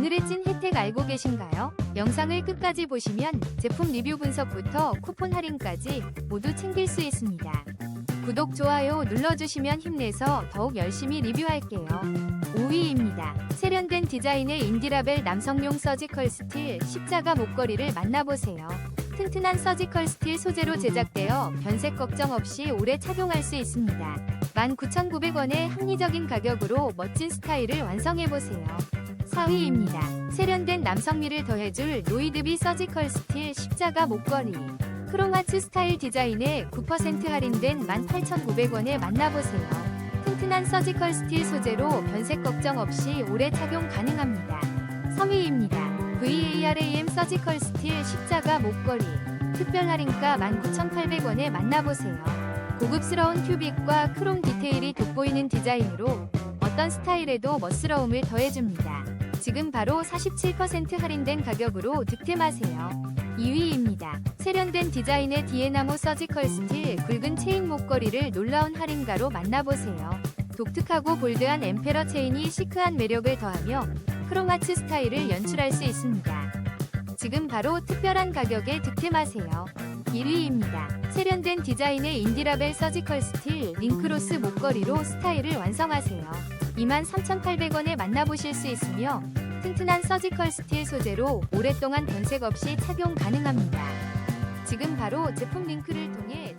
오늘의 찐 혜택 알고 계신가요? 영상을 끝까지 보시면 제품 리뷰 분석부터 쿠폰 할인까지 모두 챙길 수 있습니다. 구독, 좋아요 눌러주시면 힘내서 더욱 열심히 리뷰할게요. 5위입니다. 세련된 디자인의 인디라벨 남성용 서지컬 스틸 십자가 목걸이를 만나보세요. 튼튼한 서지컬 스틸 소재로 제작되어 변색 걱정 없이 오래 착용할 수 있습니다. 19,900원의 합리적인 가격으로 멋진 스타일을 완성해보세요. 4위입니다. 세련된 남성미를 더해줄 노이드비 서지컬 스틸 십자가 목걸이. 크롬하츠 스타일 디자인에 9% 할인된 18,900원에 만나보세요. 튼튼한 서지컬 스틸 소재로 변색 걱정 없이 오래 착용 가능합니다. 3위입니다. VARAM 서지컬 스틸 십자가 목걸이. 특별 할인가 19,800원에 만나보세요. 고급스러운 큐빅과 크롬 디테일이 돋보이는 디자인으로 어떤 스타일에도 멋스러움을 더해줍니다. 지금 바로 47% 할인된 가격으로 득템하세요. 2위입니다. 세련된 디자인의 디에나모 서지컬 스틸 굵은 체인 목걸이를 놀라운 할인가로 만나보세요. 독특하고 볼드한 엠페러 체인이 시크한 매력을 더하며 크로마츠 스타일을 연출할 수 있습니다. 지금 바로 특별한 가격에 득템하세요. 1위입니다. 세련된 디자인의 인디라벨 서지컬 스틸 링크로스 목걸이로 스타일을 완성하세요. 23,800원에 만나보실 수 있으며 튼튼한 서지컬 스틸 소재로 오랫동안 변색 없이 착용 가능합니다. 지금 바로 제품 링크를 통해